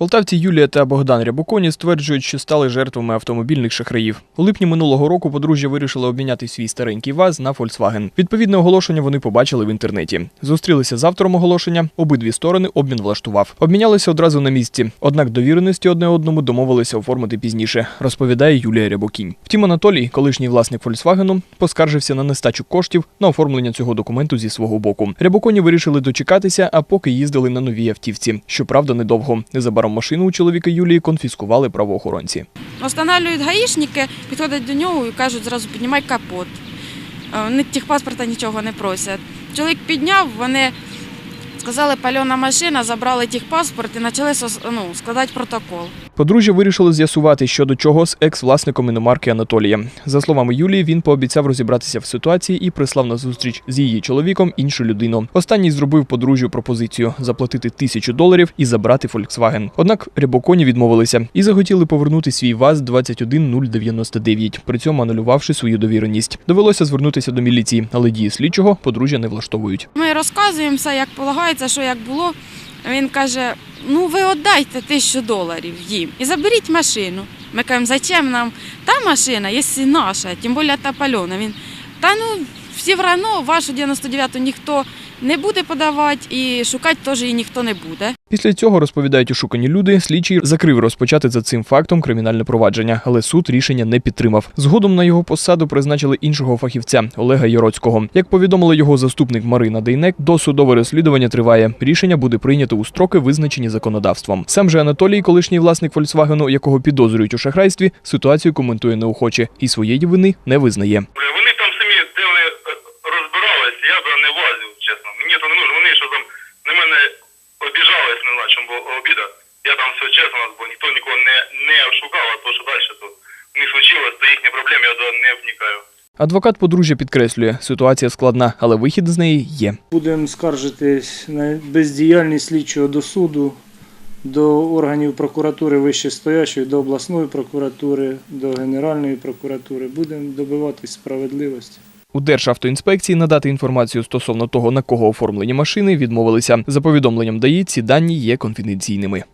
Полтавці Юлія та Богдан Рябоконі стверджують, що стали жертвами автомобільних шахраїв. У липні минулого року подружжя вирішили обміняти свій старенький ВАЗ на Volkswagen. Відповідне оголошення вони побачили в інтернеті. Зустрілися з автором оголошення. Обидві сторони обмін влаштував. Обмінялися одразу на місці. Однак довіреності одне одному домовилися оформити пізніше, розповідає Юлія Рябокінь. Втім, Анатолій, колишній власник Volkswagen, поскаржився на нестачу коштів на оформлення цього документу зі свого боку. Рябоконі вирішили дочекатися, а поки їздили на новій автівці. Щоправда, недовго. Незабаром машину у чоловіка Юлії конфіскували правоохоронці. Встановлюють гаїшники, підходять до нього і кажуть, зразу піднімай капот. Е, Вони техпаспорта нічого не просять. Чоловік підняв, вони сказали, пальона машина, забрали техпаспорт і почали ну, складати протокол. Подружжя вирішили з'ясувати, що до чого з екс-власником іномарки Анатолія. За словами Юлії, він пообіцяв розібратися в ситуації і прислав на зустріч з її чоловіком іншу людину. Останній зробив подружжю пропозицію заплатити тисячу доларів і забрати Volkswagen. Однак Рябоконі відмовилися і захотіли повернути свій ВАЗ 21099, при цьому анулювавши свою довіреність. Довелося звернутися до міліції, але дії слідчого подружжя не влаштовують. Ми розказуємо все, як полагається, що як було. Він каже: ну ви віддайте тисячу доларів їм і заберіть машину. Ми кажемо, зачем нам та машина, якщо наша, тим більше та пальона. Він та ну всі врано, вашу 99-ту ніхто не буде подавати і шукати теж її ніхто не буде. Після цього розповідають ошукані люди. Слідчий закрив розпочати за цим фактом кримінальне провадження, але суд рішення не підтримав. Згодом на його посаду призначили іншого фахівця Олега Яроцького. Як повідомила його заступник Марина Дейнек, досудове розслідування триває. Рішення буде прийнято у строки, визначені законодавством. Сам же Анатолій, колишній власник Фольксвагену, якого підозрюють у шахрайстві, ситуацію коментує неохоче і своєї вини не визнає. Вони не влазив, чесно. Мені то не нужно. Вони що там на мене обіжались, не знаю, чому було обіда. Я там все чесно у нас, бо ніхто нікого не, не шукав, а то що далі, то в них случилось, то їхні проблеми, я туди не вникаю. Адвокат подружжя підкреслює, ситуація складна, але вихід з неї є. Будемо скаржитись на бездіяльність слідчого до суду, до органів прокуратури вищестоящої, до обласної прокуратури, до Генеральної прокуратури. Будемо добиватись справедливості. У Державтоінспекції надати інформацію стосовно того, на кого оформлені машини, відмовилися. За повідомленням ДАІ, ці дані є конфіденційними.